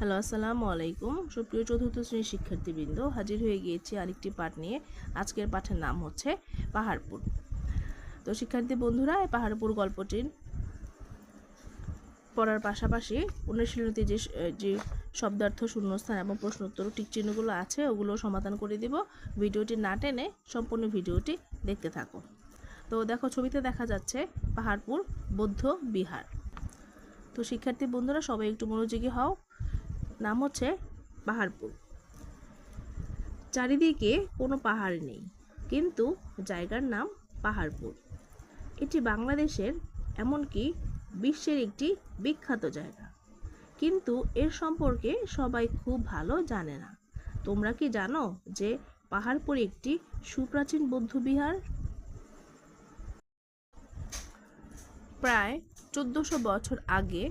Hello, আসসালামু আলাইকুম। সুপ্রিয় চতুর্থ শ্রেণির শিক্ষার্থীবৃন্দ, হাজির হয়ে গিয়েছি আরেকটি পাঠ নিয়ে। আজকের পাঠের নাম হচ্ছে পাহাড়পুর। তো শিক্ষার্থী বন্ধুরা, এই পাহাড়পুর গল্পটির পড়ার পাশাপাশি অনুশীলনীতে যে যে শব্দার্থ, শূন্যস্থান এবং প্রশ্নোত্তর টিক চিহ্নগুলো আছে, ওগুলো সমাধান করে দিব। ভিডিওটি না টেনে সম্পূর্ণ ভিডিওটি দেখতে থাকো। তো দেখো, ছবিতে দেখা যাচ্ছে পাহাড়পুর, বৌদ্ধ বিহার। তো শিক্ষার্থী বন্ধুরা, সবাই একটু মনোযোগী হও। নাম হচ্ছে পাহাড়পুর। চারিদিকে কোনো পাহাড় নেই, কিন্তু জায়গার নাম পাহাড়পুর। এটি বাংলাদেশের এমনকি বিশ্বের একটি বিখ্যাত জায়গা। কিন্তু এর সম্পর্কে সবাই খুব ভালো জানে না। তোমরা কি জানো যে পাহাড়পুর একটি সুপ্রাচীন বৌদ্ধবিহার প্রায় চোদ্দশো বছর আগে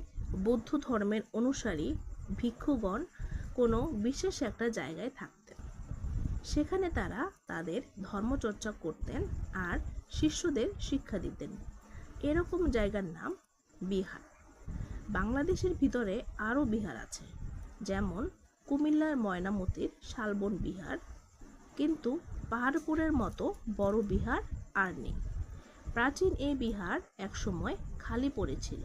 বৌদ্ধ ধর্মের অনুসারী ভিক্ষুগণ কোনো বিশেষ একটা জায়গায় থাকতেন। সেখানে তারা তাদের ধর্মচর্চা করতেন আর শিষ্যদের শিক্ষা দিতেন। এরকম জায়গার নাম বিহার। বাংলাদেশের ভিতরে আরও বিহার আছে, যেমন কুমিল্লার ময়নামতির শালবন বিহার, কিন্তু পাহাড়পুরের মতো বড় বিহার আর নেই। প্রাচীন এই বিহার একসময় খালি পড়েছিল।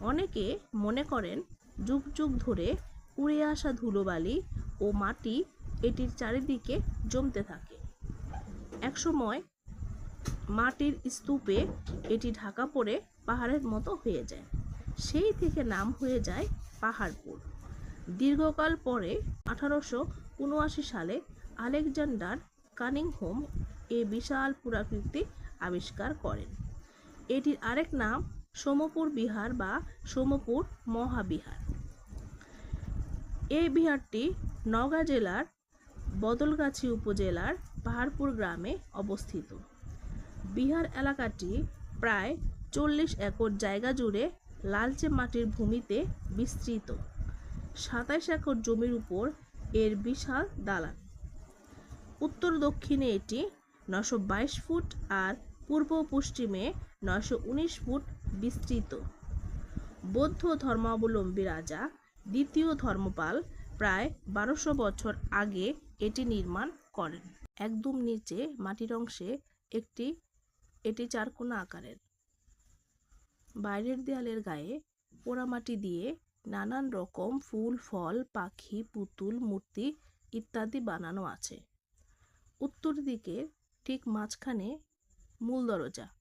অনেকে মনে করেন যুগ যুগ ধরে উড়ে আসা ধুলোবালি ও মাটি এটির চারিদিকে জমতে থাকে। একসময় মাটির স্তূপে এটি ঢাকা পড়ে পাহাড়ের মতো হয়ে যায়। সেই থেকে নাম হয়ে যায় পাহাড়পুর। দীর্ঘকাল পরে আঠারোশো উনআশি সালে আলেকজান্ডার কানিংহোম এ বিশাল পুরাকৃতি আবিষ্কার করেন। এটির আরেক নাম সোমপুর বিহার বা সোমপুর মহাবিহার। এই বিহারটি নওগাঁ জেলার বদলগাছি উপজেলার পাহাড়পুর গ্রামে অবস্থিত। বিহার এলাকাটি প্রায় চল্লিশ একর জায়গা জুড়ে লালচে মাটির ভূমিতে বিস্তৃত। সাতাইশ একর জমির উপর এর বিশাল দালান। উত্তর দক্ষিণে এটি নশো বাইশ ফুট আর পূর্ব পশ্চিমে নশো উনিশ ফুট বিস্তৃত। বৌদ্ধ ধর্মাবলম্বী রাজা দ্বিতীয় ধর্মপাল প্রায় বারোশো বছর আগে এটি নির্মাণ করেন। একদম নিচে মাটির অংশে একটি, এটি চারকোনা আকারের। বাইরের দেয়ালের গায়ে পোড়ামাটি দিয়ে নানান রকম ফুল, ফল, পাখি, পুতুল, মূর্তি ইত্যাদি বানানো আছে। উত্তর দিকে ঠিক মাঝখানে মূল দরজা।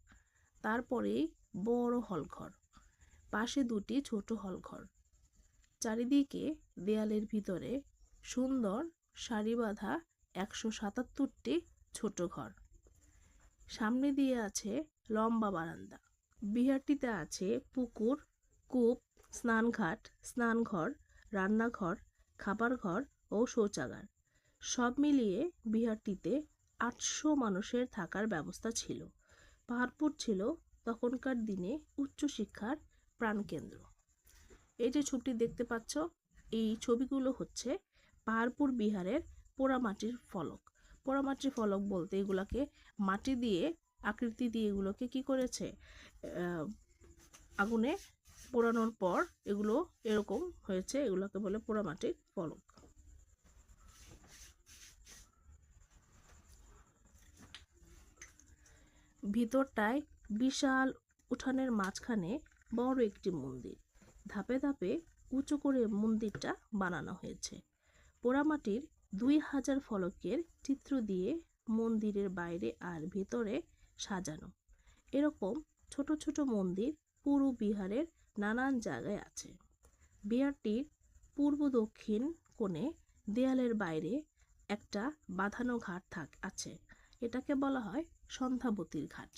তারপরেই বড় হলঘর, পাশে দুটি ছোট হলঘর। চারিদিকে দেয়ালের ভিতরে সুন্দর সারি বাঁধা একশো সাতাত্তরটি ছোট ঘর। সামনে দিয়ে আছে লম্বা বারান্দা। বিহারটিতে আছে পুকুর, কূপ, স্নানঘাট, স্নানঘর, রান্নাঘর খাবার ঘর ও শৌচাগার। সব মিলিয়ে বিহারটিতে আটশো মানুষের থাকার ব্যবস্থা ছিল। পাহাড়পুর ছিল তখনকার দিনে উচ্চশিক্ষার প্রাণকেন্দ্র। এই যে ছবিটি দেখতে পাচ্ছ, এই ছবিগুলো হচ্ছে পাহাড়পুর বিহারের পোড়ামাটির ফলক। পোড়ামাটির ফলক বলতে এগুলাকে মাটি দিয়ে, আকৃতি দিয়ে এগুলোকে কি করেছে? আগুনে পোড়ানোর পর এগুলো এরকম হয়েছে, এগুলোকে বলে পোড়ামাটির ফলক। ভিতরটায় বিশাল উঠানের মাঝখানে বড় একটি মন্দির। ধাপে ধাপে উঁচু করে মন্দিরটা বানানো হয়েছে। পোড়ামাটির দুই হাজার ফলকের চিত্র দিয়ে মন্দিরের বাইরে আর ভেতরে সাজানো। এরকম ছোট ছোট মন্দির পুরো বিহারের নানান জায়গায় আছে। বিহারটির পূর্ব দক্ষিণ কোণে দেয়ালের বাইরে একটা বাঁধানো ঘাট থাক, আছে। এটাকে বলা হয় সন্ধ্যাবতীর ঘাট।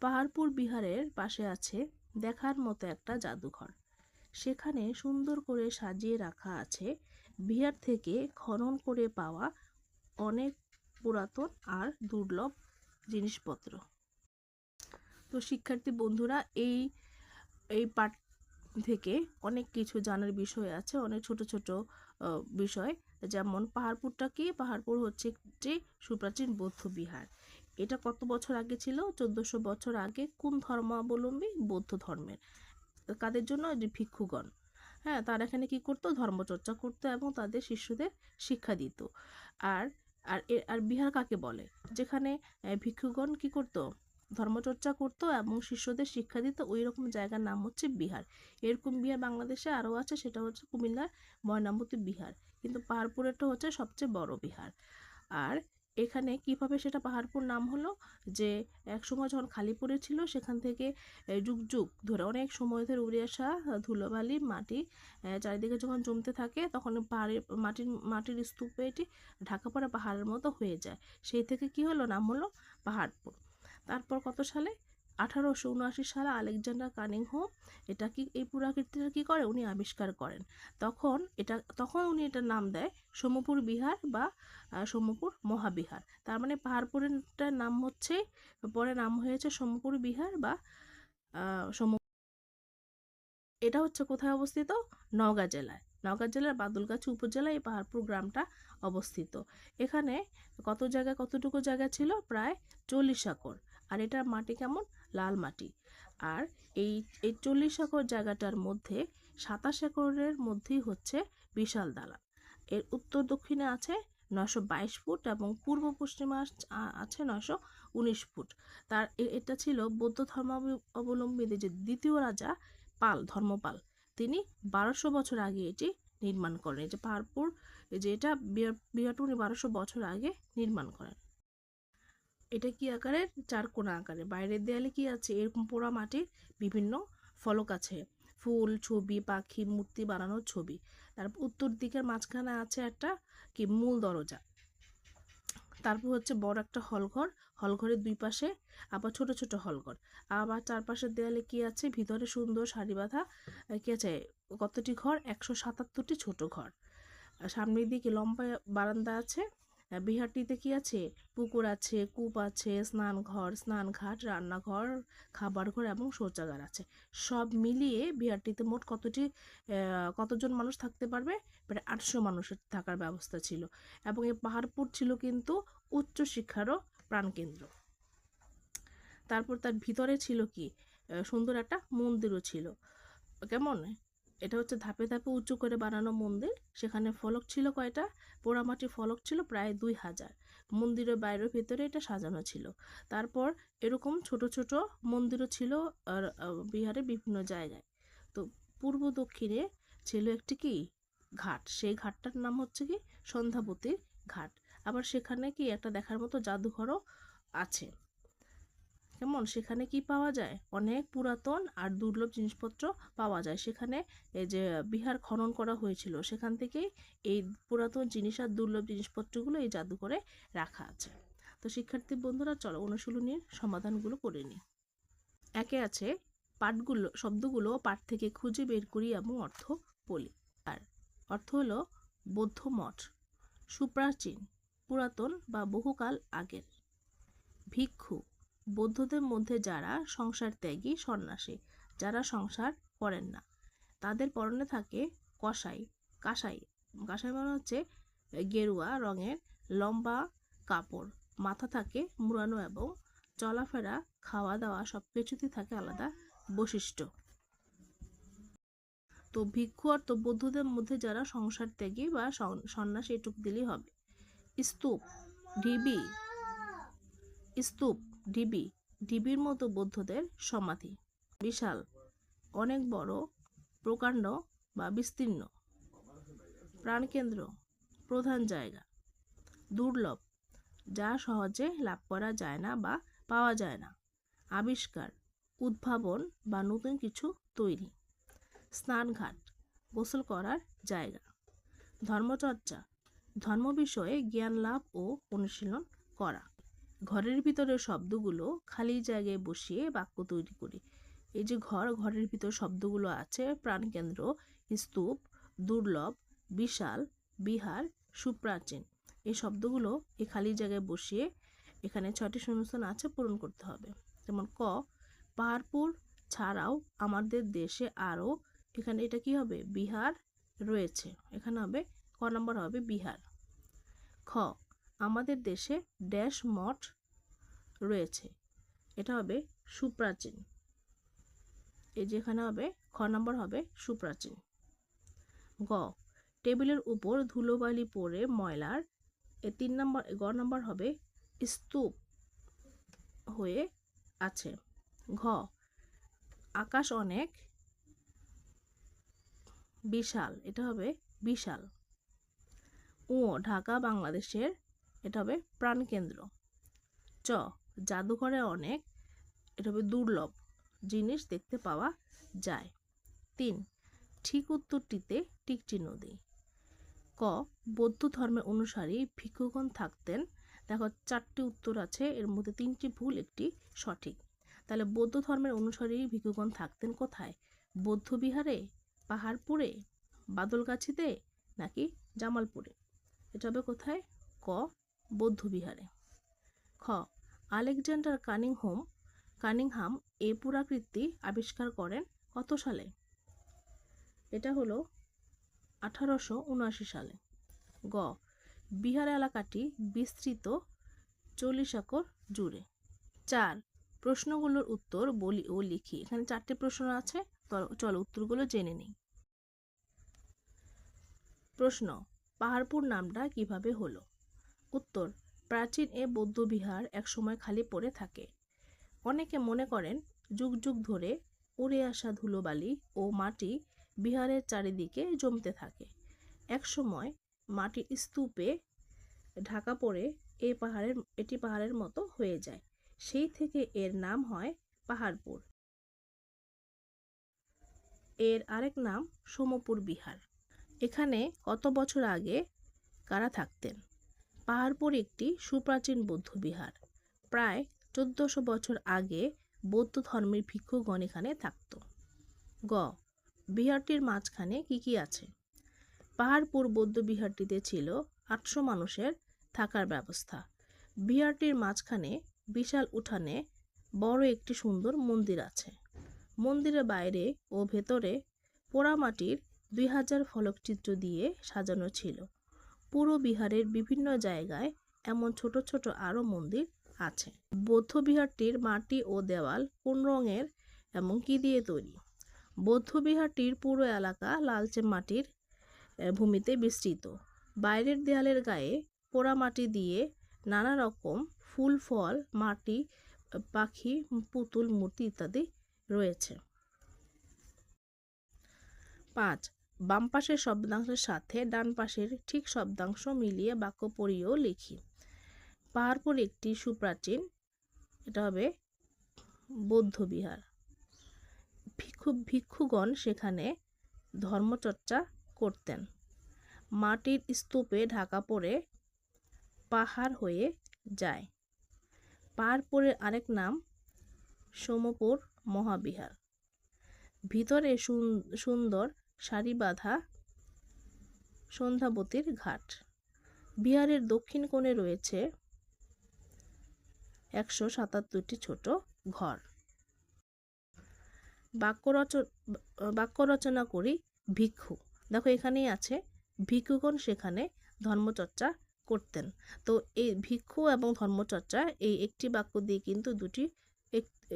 পাহাড়পুর বিহারের পাশে আছে দেখার মতো একটা জাদুঘর। সেখানে সুন্দর করে সাজিয়ে রাখা আছে বিহার থেকে খনন করে পাওয়া অনেক পুরাতন আর দুর্লভ জিনিসপত্র। তো শিক্ষার্থী বন্ধুরা, এই এই পাঠ থেকে অনেক কিছু জানার বিষয় আছে, অনেক ছোট ছোট বিষয়। যেমন পাহাড়পুরটা কি? পাহাড়পুর হচ্ছে একটি সুপ্রাচীন বৌদ্ধ বিহার। এটা কত বছর আগে ছিল? চোদ্দশো বছর আগে কোন ধর্মাবলম্বী বৌদ্ধ ধর্মের? কাদের জন্য? যে ভিক্ষুগণ। হ্যাঁ তারা এখানে কি করতো? ধর্মচর্চা করতো এবং তাদের শিষ্যদের শিক্ষা দিত। আর আর আর বিহার কাকে বলে? যেখানে ভিক্ষুগণ কি করতো? ধর্মচর্চা করতো এবং শিষ্যদের শিক্ষা দিত। ওই রকম জায়গার নাম হচ্ছে বিহার। এরকম বিহার বাংলাদেশে আরও আছে, সেটা হচ্ছে কুমিল্লার ময়নামতি বিহার। কিন্তু পাহাড়পুরেরটা হচ্ছে সবচেয়ে বড় বিহার। আর এখানে কীভাবে সেটা পাহাড়পুর নাম হলো? যে এক সময় যখন খালি পড়েছিল সেখান থেকে যুগ যুগ ধরে অনেক সময় ধরে উড়ে আসা ধুলোবালি মাটি চারিদিকে যখন জমতে থাকে, তখন পাহাড়ের, মাটির মাটির স্তূপে এটি ঢাকা পড়া পাহাড়ের মতো হয়ে যায়। সেই থেকে কি হলো? নাম হলো পাহাড়পুর। তারপর কত সালে? আঠারোশো উনআশি সালে আলেকজান্ডার কানিংহোম এটা কি, এই পুরাকীর্তিটা কি করে? উনি আবিষ্কার করেন। তখন এটা, তখন উনি এটার নাম দেয় সোমপুর বিহার বা সোমপুর মহাবিহার। তার মানে পাহাড়পুরেরটার নাম হচ্ছে, পরে নাম হয়েছে সোমপুর বিহার বা সোম এটা হচ্ছে কোথায় অবস্থিত? নওগাঁ জেলায়। নওগাঁ জেলার বাদলগাছি উপজেলায় এই পাহাড়পুর গ্রামটা অবস্থিত। এখানে কত জায়গা, কতটুকু জায়গা ছিল? প্রায় চল্লিশ একর। আর এটার মাটি কেমন? লাল মাটি। আর এই এই চল্লিশ একর জায়গাটার মধ্যে সাতাশ একরের মধ্যেই হচ্ছে বিশাল দালান। এর উত্তর দক্ষিণে আছে নশো বাইশ ফুট এবং পূর্ব পশ্চিমে আছে নশো উনিশ ফুট। তার এটা ছিল বৌদ্ধ ধর্মাবলম্বীদের যে দ্বিতীয় রাজা পাল, ধর্মপাল, তিনি বারোশো বছর আগে এটি নির্মাণ করেন। এই যে পাহাড়পুর যে এটা উনি বারোশো বছর আগে নির্মাণ করেন। এটা কি আকারের চার কোণা আকারে। বাইরের দেয়ালে কি আছে? এরকম পোড়া মাটির বিভিন্ন ফলক আছে। ফুল, ছবি, পাখি, মূর্তি বানানোর ছবি। তারপর উত্তর দিকের মাঝখানে আছে একটা কি মূল দরজা। তারপর হচ্ছে বড় একটা হলঘর। হলঘরের দুই পাশে আবার ছোট ছোট হলঘর। আবার চারপাশের দেয়ালে কি আছে? ভিতরে সুন্দর সারি বাঁধা কি আছে? কতটি ঘর? একশো সাতাত্তরটি ছোট ঘর। সামনের দিকে লম্বা বারান্দা আছে। বিহারটিতে কি আছে? পুকুর আছে, কূপ আছে স্নান ঘর স্নান ঘাট রান্নাঘর খাবার ঘর এবং শৌচাগার আছে। সব মিলিয়ে বিহারটিতে মোট কতটি কতজন মানুষ থাকতে পারবে? প্রায় আটশো মানুষের থাকার ব্যবস্থা ছিল এবং এই পাহাড়পুর ছিল কিন্তু উচ্চ শিক্ষারও প্রাণকেন্দ্র। তারপর তার ভিতরে ছিল কি? সুন্দর একটা মন্দিরও ছিল। কেমন? এটা হচ্ছে ধাপে ধাপে উঁচু করে বানানো মন্দির। সেখানে ফলক ছিল কয়টা? পোড়ামাটির ফলক ছিল প্রায় দুই হাজার। মন্দিরের বাইরের ভেতরে এটা সাজানো ছিল। তারপর এরকম ছোট ছোট মন্দিরও ছিল আর বিহারের বিভিন্ন জায়গায়। তো পূর্ব দক্ষিণে ছিল একটি কি? ঘাট। সেই ঘাটটার নাম হচ্ছে কি? সন্ধ্যাবতীর ঘাট। আবার সেখানে কি একটা দেখার মতো জাদুঘরও আছে। কেমন সেখানে কি পাওয়া যায়? অনেক পুরাতন আর দুর্লভ জিনিসপত্র পাওয়া যায়। সেখানে এই যে বিহার খনন করা হয়েছিল, সেখান থেকেই এই পুরাতন জিনিস আর দুর্লভ জিনিসপত্রগুলো এই জাদুঘরে রাখা আছে। তো শিক্ষার্থী বন্ধুরা, চলো অনুশীলনীর সমাধানগুলো করে নিই। একে আছে পাঠগুলো, শব্দগুলো পাঠ থেকে খুঁজে বের করি এবং অর্থ বলি। আর অর্থ হলো বৌদ্ধ মঠ, সুপ্রাচীন, পুরাতন বা বহুকাল আগের। ভিক্ষু বৌদ্ধদের মধ্যে যারা সংসার ত্যাগী সন্ন্যাসী, যারা সংসার করেন না, তাদের পরনে থাকে কসাই। কাসাই কাসাই মানে হচ্ছে গেরুয়া রঙের লম্বা কাপড়। মাথা থাকে মুড়ানো এবং চলাফেরা খাওয়া দাওয়া সব কিছুতেই থাকে আলাদা বৈশিষ্ট্য। তো ভিক্ষু আর তো বৌদ্ধদের মধ্যে যারা সংসার ত্যাগী বা সন্ন্যাসী, এটুক দিলেই হবে। স্তূপ, ঢিবি, স্তূপ ঢিবি ঢিবির মতো বৌদ্ধদের সমাধি। বিশাল, অনেক বড়, প্রকাণ্ড বা বিস্তীর্ণ। প্রাণকেন্দ্র, প্রধান জায়গা। দুর্লভ, যা সহজে লাভ করা যায় না বা পাওয়া যায় না। আবিষ্কার, উদ্ভাবন বা নতুন কিছু তৈরি। স্নানঘাট, গোসল করার জায়গা। ধর্মচর্চা, ধর্ম বিষয়ে জ্ঞান লাভ ও অনুশীলন করা। ঘরের ভিতরে শব্দগুলো খালি জায়গায় বসিয়ে বাক্য তৈরি করি। এই যে ঘর, ঘরের ভিতর শব্দগুলো আছে, প্রাণকেন্দ্র, স্তূপ, দুর্লভ, বিশাল, বিহার, সুপ্রাচীন। এই শব্দগুলো এই খালি জায়গায় বসিয়ে এখানে ছয়টি শূন্যস্থান আছে পূরণ করতে হবে। যেমন ক, পাহাড়পুর, ছাড়াও আমাদের দেশে আরও এখানে এটা কি হবে? বিহার রয়েছে। এখানে হবে, ক নম্বর হবে বিহার। খ আমাদের দেশে ড্যাশ মঠ রয়েছে। এটা হবে সুপ্রাচীন। এই যেখানে হবে, খ নম্বর হবে সুপ্রাচীন। গ, টেবিলের উপর ধুলোবালি পড়ে ময়লার, এ তিন নম্বর গ নম্বর হবে স্তূপ হয়ে আছে। ঘ, আকাশ অনেক বিশাল, এটা হবে বিশাল। ও ঢাকা, বাংলাদেশের এটা হবে প্রাণকেন্দ্র। চ, জাদুঘরে অনেক, এটা হবে দুর্লভ জিনিস দেখতে পাওয়া যায়। তিন, ঠিক উত্তরটিতে টিকটি নদী ক, বৌদ্ধ ধর্মের অনুসারী ভিক্ষুগণ থাকতেন। দেখো, চারটি উত্তর আছে, এর মধ্যে তিনটি ভুল, একটি সঠিক। তাহলে বৌদ্ধ ধর্মের অনুসারী ভিক্ষুগণ থাকতেন কোথায়? বৌদ্ধ বিহারে, পাহাড়পুরে, বাদলগাছিতে, নাকি জামালপুরে? এটা হবে কোথায়? ক বৌদ্ধ বিহারে খ, আলেকজান্ডার কানিংহোম, কানিংহাম এ পুরাকৃতি আবিষ্কার করেন কত সালে? এটা হলো আঠারোশো উনআশি সালে। গ, বিহার এলাকাটি বিস্তৃত চল্লিশ একর জুড়ে। চার, প্রশ্নগুলোর উত্তর বলি ও লিখি। এখানে চারটে প্রশ্ন আছে চলো উত্তরগুলো জেনে নিই। প্রশ্ন, পাহাড়পুর নামটা কীভাবে হলো? উত্তর, প্রাচীন এ বৌদ্ধবিহার একসময় খালি পড়ে থাকে। অনেকে মনে করেন, যুগ যুগ ধরে উড়ে আসা ধুলোবালি ও মাটি বিহারের চারিদিকে জমতে থাকে। একসময় মাটির স্তূপে ঢাকা পড়ে এ পাহাড়ের, এটি পাহাড়ের মতো হয়ে যায়। সেই থেকে এর নাম হয় পাহাড়পুর। এর আরেক নাম সোমপুর বিহার। এখানে কত বছর আগে কারা থাকতেন? পাহাড়পুর একটি সুপ্রাচীন বৌদ্ধ বিহার। প্রায় চোদ্দশো বছর আগে বৌদ্ধ ধর্মের ভিক্ষুগণ এখানে থাকত। গ, বিহারটির মাঝখানে কি কি আছে? পাহাড়পুর বৌদ্ধ বিহারটিতে ছিল আটশো মানুষের থাকার ব্যবস্থা। বিহারটির মাঝখানে বিশাল উঠানে বড় একটি সুন্দর মন্দির আছে। মন্দিরের বাইরে ও ভেতরে পোড়ামাটির দুই হাজার ফলকচিত্র দিয়ে সাজানো ছিল। পুরো বিহারের বিভিন্ন জায়গায় এমন ছোট ছোট আরও মন্দির আছে। বৌদ্ধ বিহারটির মাটি ও দেওয়াল কোন রঙের এবং কি দিয়ে তৈরি? বৌদ্ধ বিহারটির পুরো এলাকা লালচে মাটির ভূমিতে বিস্তৃত। বাইরের দেয়ালের গায়ে পোড়ামাটি দিয়ে নানা রকম ফুল, ফল, মাটি পাখি, পুতুল, মূর্তি ইত্যাদি রয়েছে। পাঁচ বাম পাশের শব্দাংশের সাথে ডান পাশের ঠিক শব্দাংশ মিলিয়ে বাক্য পড়িয়েও লিখি। পাহাড়পুর একটি সুপ্রাচীন, এটা হবে বৌদ্ধ বিহার। ভিক্ষু ভিক্ষুগণ সেখানে ধর্মচর্চা করতেন। মাটির স্তূপে ঢাকা পড়ে পাহাড় হয়ে যায়। পাহাড়পুরের আরেক নাম সোমপুর মহাবিহার। ভিতরে সুন- সুন্দর সারি বাঁধা সন্ধ্যাবতীর ঘাট। বিহারের দক্ষিণ কোণে রয়েছে একশো সাতাত্তরটি ছোট ঘর। বাক্য বাক্য রচনা করি ভিক্ষু। দেখো এখানেই আছে, ভিক্ষুগণ সেখানে ধর্মচর্চা করতেন। তো এই ভিক্ষু এবং ধর্মচর্চা এই একটি বাক্য দিয়ে কিন্তু দুটি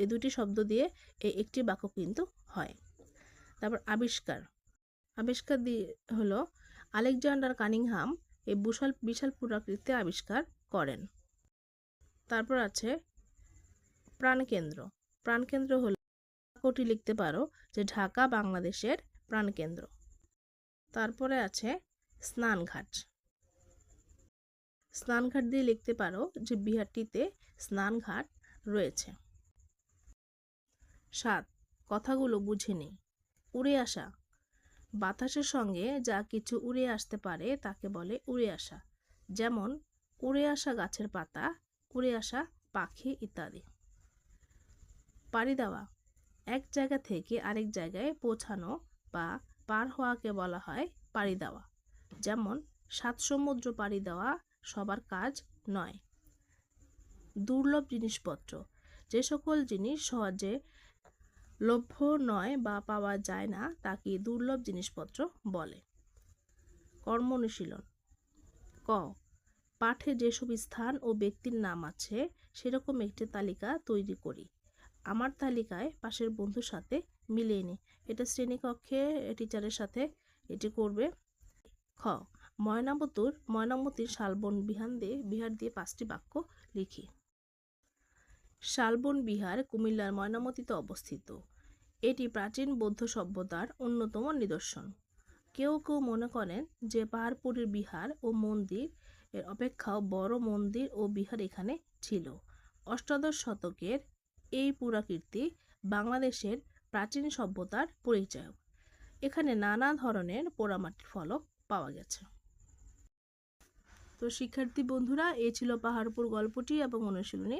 এই দুটি শব্দ দিয়ে এই একটি বাক্য কিন্তু হয়। তারপর আবিষ্কার। আবিষ্কার দিয়ে হলো আলেকজান্ডার কানিংহাম এই বিশাল বিশাল পুরাকৃতি আবিষ্কার করেন। তারপর আছে প্রাণকেন্দ্র। প্রাণকেন্দ্র হলো বাক্যটি লিখতে পারো যে ঢাকা বাংলাদেশের প্রাণকেন্দ্র। তারপরে আছে স্নানঘাট। স্নানঘাট দিয়ে লিখতে পারো যে বিহারটিতে স্নানঘাট রয়েছে। সাত, কথাগুলো বুঝে উড়ে আসা। বাতাসের সঙ্গে যা কিছু উড়ে আসতে পারে তাকে বলে উড়ে আসা। যেমন, উড়ে আসা গাছের পাতা, উড়ে আসা পাখি ইত্যাদি। পাড়ি দেওয়া। এক জায়গা থেকে আরেক জায়গায় পৌঁছানো বা পার হওয়াকে বলা হয় পাড়ি দেওয়া। যেমন, সাত সমুদ্র পাড়ি দেওয়া সবার কাজ নয়। দুর্লভ জিনিসপত্র। যে সকল জিনিস সহজে লভ্য নয় বা পাওয়া যায় না তাকে দুর্লভ জিনিসপত্র বলে। কর্ম অনুশীলন ক। পাঠে যেসব স্থান ও ব্যক্তির নাম আছে, সেরকম একটি তালিকা তৈরি করি। আমার তালিকায় পাশের বন্ধুর সাথে মিলিয়ে নি এটা শ্রেণীকক্ষে, টিচারের সাথে এটি করবে। খ। ময়নামতুর, ময়নামতির শালবন বিহান দিয়ে বিহার দিয়ে পাঁচটি বাক্য লিখি। শালবন বিহার, কুমিল্লার ময়নামতিতে অবস্থিত। এটি প্রাচীন বৌদ্ধ সভ্যতার অন্যতম নিদর্শন। কেউ কেউ মনে করেন যে পাহাড়পুরের বিহার ও মন্দির এর অপেক্ষাও বড় মন্দির ও বিহার এখানে ছিল। অষ্টাদশ শতকের এই পুরাকীর্তি বাংলাদেশের প্রাচীন সভ্যতার পরিচায়ক এখানে নানা ধরনের পোড়ামাটির ফলক পাওয়া গেছে। তো শিক্ষার্থী বন্ধুরা, এ ছিল পাহাড়পুর গল্পটি এবং অনুশীলনী।